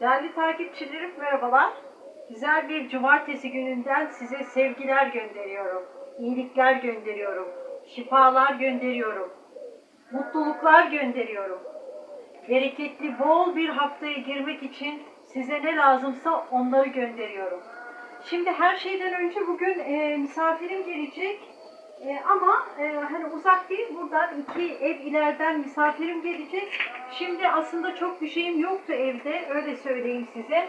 Değerli takipçilerim merhabalar. Güzel bir cumartesi gününden size sevgiler gönderiyorum. İyilikler gönderiyorum. Şifalar gönderiyorum. Mutluluklar gönderiyorum. Bereketli bol bir haftaya girmek için size ne lazımsa onları gönderiyorum. Şimdi her şeyden önce bugün e, misafirim gelecek. E, ama e, hani uzak değil buradan iki ev ileriden misafirim gelecek. Şimdi aslında çok bir şeyim yoktu evde öyle söyleyeyim size.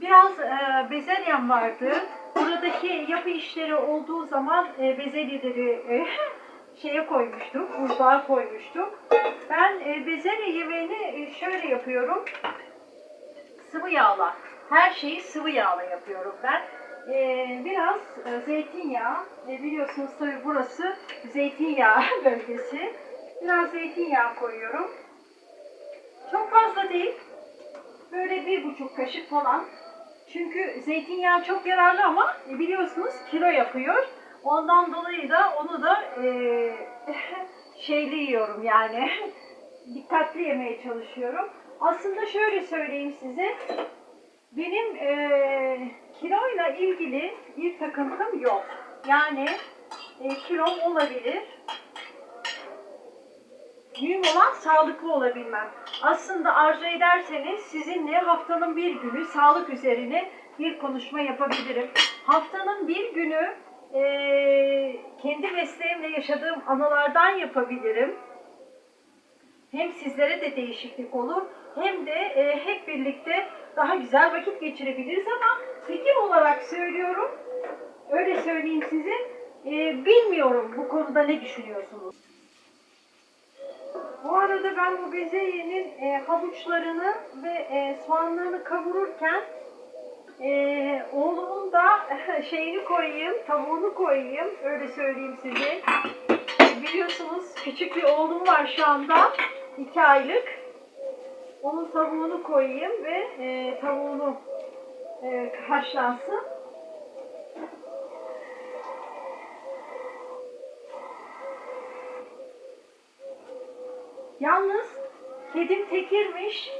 Biraz e, bezelyem vardı. Buradaki yapı işleri olduğu zaman e, bezelyeleri e, şeye koymuştuk, buzluğa koymuştuk. Ben e, bezelye yemeğini e, şöyle yapıyorum. Sıvı yağla. Her şeyi sıvı yağla yapıyorum ben. Ee, biraz e, zeytinyağı, e, biliyorsunuz tabii burası zeytinyağı bölgesi. Biraz zeytinyağı koyuyorum. Çok fazla değil. Böyle bir buçuk kaşık falan. Çünkü zeytinyağı çok yararlı ama e, biliyorsunuz kilo yapıyor. Ondan dolayı da onu da e, şeyli yiyorum yani. Dikkatli yemeye çalışıyorum. Aslında şöyle söyleyeyim size. Benim e, kiloyla ilgili bir takıntım yok. Yani e, kilom olabilir. Mühim olan sağlıklı olabilmem. Aslında arzu ederseniz sizinle haftanın bir günü sağlık üzerine bir konuşma yapabilirim. Haftanın bir günü e, kendi mesleğimle yaşadığım anılardan yapabilirim. Hem sizlere de değişiklik olur hem de e, hep birlikte daha güzel vakit geçirebiliriz ama fikir olarak söylüyorum, öyle söyleyeyim size, e, bilmiyorum bu konuda ne düşünüyorsunuz. Bu arada ben bu bezelyenin e, havuçlarını ve e, soğanlarını kavururken e, oğlumun da şeyini koyayım, tavuğunu koyayım, öyle söyleyeyim size. Biliyorsunuz küçük bir oğlum var şu anda, iki aylık. Onun tavuğunu koyayım ve e, tavuğunu e, haşlansın. Yalnız kedim tekirmiş.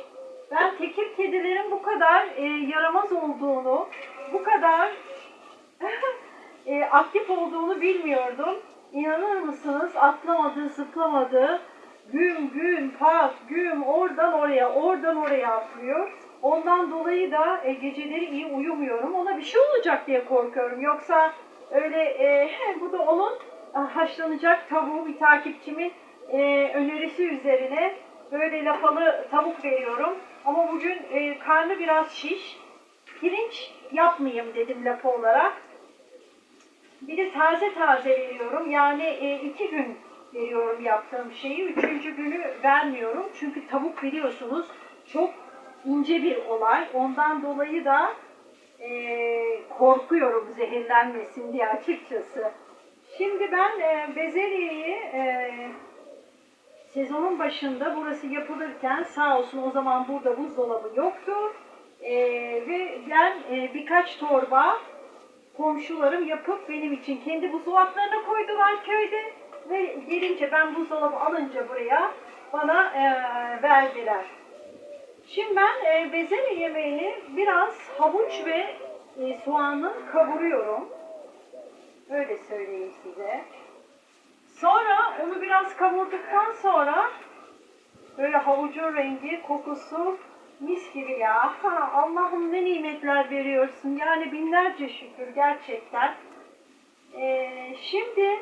Ben tekir kedilerin bu kadar e, yaramaz olduğunu, bu kadar e, aktif olduğunu bilmiyordum. İnanır mısınız? Atlamadı, zıplamadı. Güm güm pak güm oradan oraya oradan oraya atlıyor. Ondan dolayı da e, geceleri iyi uyumuyorum. Ona bir şey olacak diye korkuyorum. Yoksa öyle e, bu da onun e, haşlanacak tavuğu bir takipçimin e, önerisi üzerine böyle lapalı tavuk veriyorum. Ama bugün e, karnı biraz şiş. Pirinç yapmayayım dedim lapa olarak. Bir de taze taze veriyorum. Yani e, iki gün veriyorum yaptığım şeyi. Üçüncü günü vermiyorum. Çünkü tavuk biliyorsunuz çok ince bir olay. Ondan dolayı da e, korkuyorum zehirlenmesin diye açıkçası. Şimdi ben e, bezelyeyi e, sezonun başında burası yapılırken sağ olsun o zaman burada buzdolabı yoktu. E, ve ben e, birkaç torba komşularım yapıp benim için kendi buzdolaplarına koydular köyde ve gelince ben buzdolabı alınca buraya bana e, verdiler. Şimdi ben e, bezelye yemeğini biraz havuç ve e, soğanı kavuruyorum. Öyle söyleyeyim size. Sonra onu biraz kavurduktan sonra böyle havucun rengi, kokusu mis gibi ya. Ha, Allah'ım ne nimetler veriyorsun. Yani binlerce şükür gerçekten. Ee, şimdi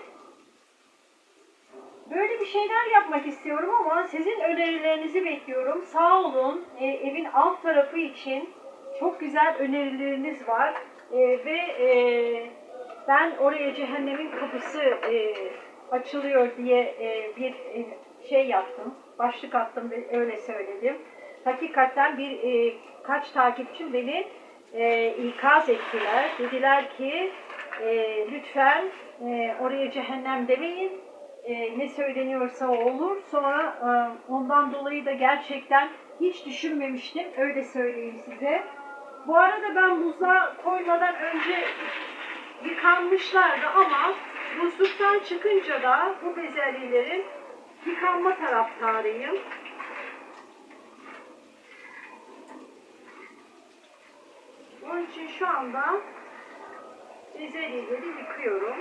böyle bir şeyler yapmak istiyorum ama sizin önerilerinizi bekliyorum. Sağ olun e, evin alt tarafı için çok güzel önerileriniz var. E, ve e, ben oraya cehennemin kapısı e, açılıyor diye e, bir e, şey yaptım. Başlık attım ve öyle söyledim. Hakikaten bir e, kaç takipçim beni e, ikaz ettiler. Dediler ki e, lütfen e, oraya cehennem demeyin. E, ne söyleniyorsa o olur. Sonra e, ondan dolayı da gerçekten hiç düşünmemiştim. Öyle söyleyeyim size. Bu arada ben buzluğa koymadan önce yıkanmışlardı ama buzluktan çıkınca da bu bezelyelerin yıkanma taraftarıyım. Onun için şu anda bezelyeleri yıkıyorum.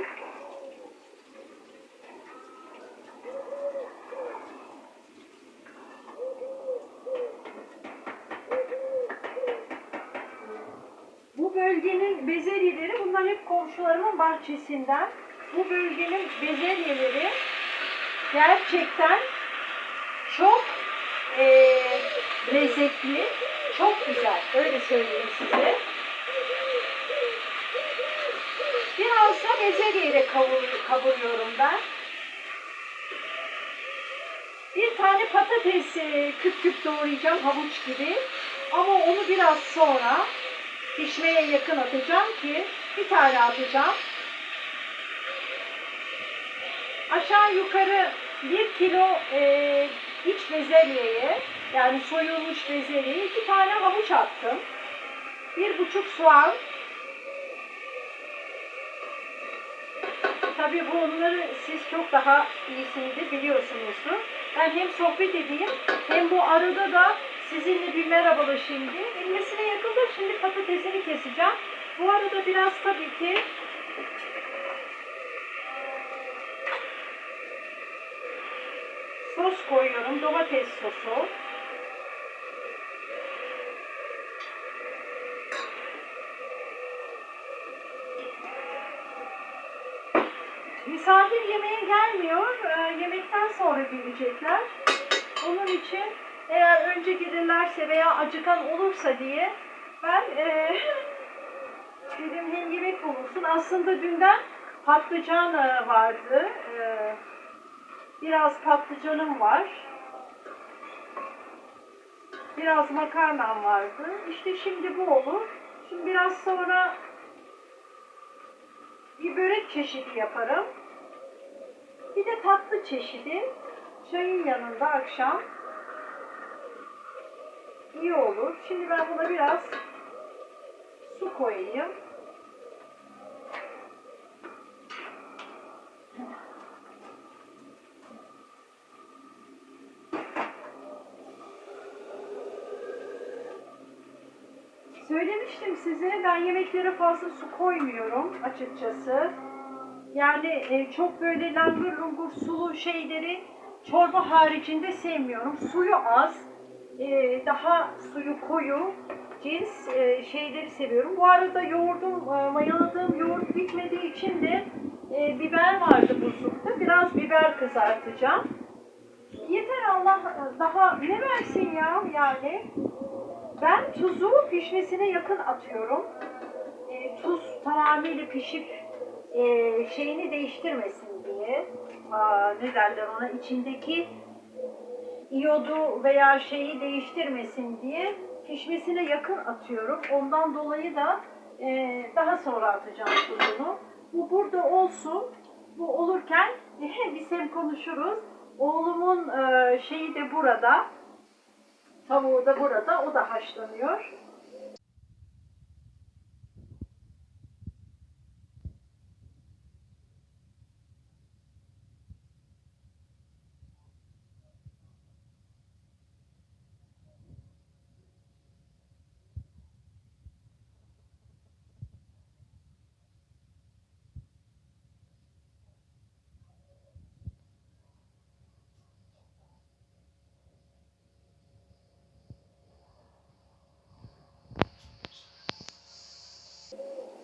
Bu bölgenin bezelyeleri, bunlar hep komşularımın bahçesinden. Bu bölgenin bezelyeleri gerçekten çok eee, lezzetli, çok güzel. Öyle söyleyeyim size. Biraz da bezelyeyle kavur, kavuruyorum ben. Bir tane patates e, küp küp doğrayacağım havuç gibi. Ama onu biraz sonra pişmeye yakın atacağım ki bir tane atacağım. Aşağı yukarı bir kilo e, iç bezelyeye yani soyulmuş bezelyeye iki tane havuç attım. Bir buçuk soğan. Tabii bunları siz çok daha iyisinizdir biliyorsunuzdur. Ben hem sohbet edeyim hem bu arada da sizinle bir merhabalaşayım diye. Elmesine yakında şimdi patatesini keseceğim. Bu arada biraz tabii ki sos koyuyorum. Domates sosu. Misafir yemeğe gelmiyor. Ee, yemekten sonra gelecekler. Onun için eğer önce gelirlerse veya acıkan olursa diye ben e, dedim hem yemek olursun. Aslında dünden patlıcan e, vardı. E, biraz patlıcanım var. Biraz makarnam vardı. İşte şimdi bu olur. Şimdi biraz sonra bir börek çeşidi yaparım. Bir de tatlı çeşidi. Çayın yanında akşam iyi olur. Şimdi ben buna biraz su koyayım. Size ben yemeklere fazla su koymuyorum açıkçası. Yani e, çok böyle langır lungur sulu şeyleri çorba haricinde sevmiyorum. Suyu az, e, daha suyu koyu cins e, şeyleri seviyorum. Bu arada yoğurdum, e, mayaladığım yoğurt bitmediği için de e, biber vardı buzlukta. Biraz biber kızartacağım. Yeter Allah daha ne versin ya yani. Ben tuzu pişmesine yakın atıyorum. E, tuz tamamıyla pişip e, şeyini değiştirmesin diye. Aa, ne derler ona içindeki iyodu veya şeyi değiştirmesin diye pişmesine yakın atıyorum. Ondan dolayı da e, daha sonra atacağım tuzunu. Bu burada olsun. Bu olurken biz hem konuşuruz. Oğlumun e, şeyi de burada. Tavuğu da burada. O da haşlanıyor.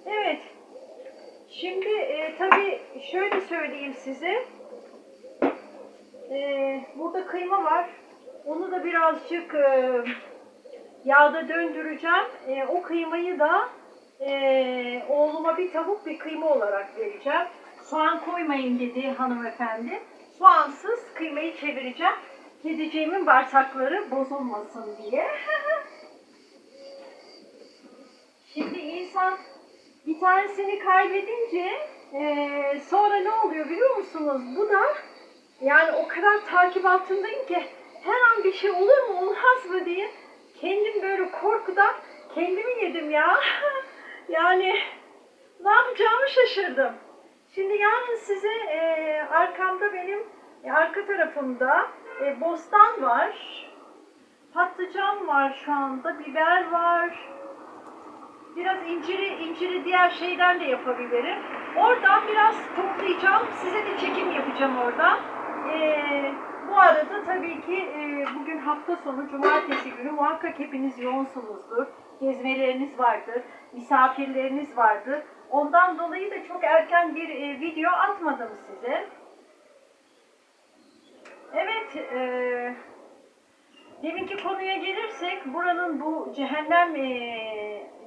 Evet. Şimdi e, tabii şöyle söyleyeyim size. E, burada kıyma var. Onu da birazcık e, yağda döndüreceğim. E, o kıymayı da e, oğluma bir tavuk bir kıyma olarak vereceğim. Soğan koymayın dedi hanımefendi. Soğansız kıymayı çevireceğim. Kediciğimin bağırsakları bozulmasın diye. Şimdi insan bir tanesini kaybedince eee, sonra ne oluyor biliyor musunuz? Bu da yani o kadar takip altındayım ki her an bir şey olur mu olmaz mı diye kendim böyle korkudan kendimi yedim ya. yani ne yapacağımı şaşırdım. Şimdi yarın size eee, arkamda benim e, arka tarafımda e, bostan var. Patlıcan var şu anda, biber var, Biraz inciri, inciri diğer şeyden de yapabilirim. Oradan biraz toplayacağım. Size de çekim yapacağım oradan. Ee, bu arada tabii ki e, bugün hafta sonu cumartesi günü muhakkak hepiniz yoğunsunuzdur. Gezmeleriniz vardır, misafirleriniz vardır. Ondan dolayı da çok erken bir e, video atmadım size. Evet, e, deminki konuya gelirsek buranın bu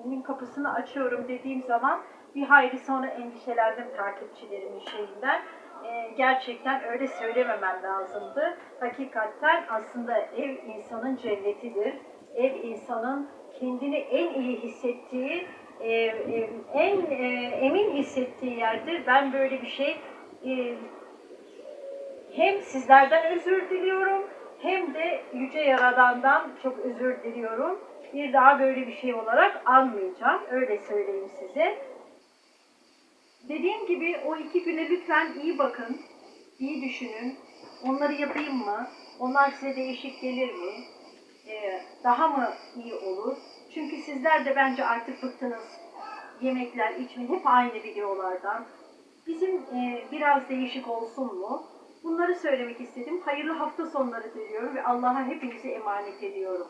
cehennemin kapısını açıyorum dediğim zaman bir hayli sonra endişelendim takipçilerimin şeyinden. E, gerçekten öyle söylememem lazımdı. Hakikaten aslında ev insanın cennetidir. Ev insanın kendini en iyi hissettiği, e, e, en e, emin hissettiği yerdir. Ben böyle bir şey e, hem sizlerden özür diliyorum hem de Yüce Yaradan'dan çok özür diliyorum. Bir daha böyle bir şey olarak almayacağım. Öyle söyleyeyim size. Dediğim gibi o iki güne lütfen iyi bakın. iyi düşünün. Onları yapayım mı? Onlar size değişik gelir mi? Ee, daha mı iyi olur? Çünkü sizler de bence artık bıktınız. Yemekler, içme hep aynı videolardan. Bizim e, biraz değişik olsun mu? Bunları söylemek istedim. Hayırlı hafta sonları diliyorum ve Allah'a hepinizi emanet ediyorum.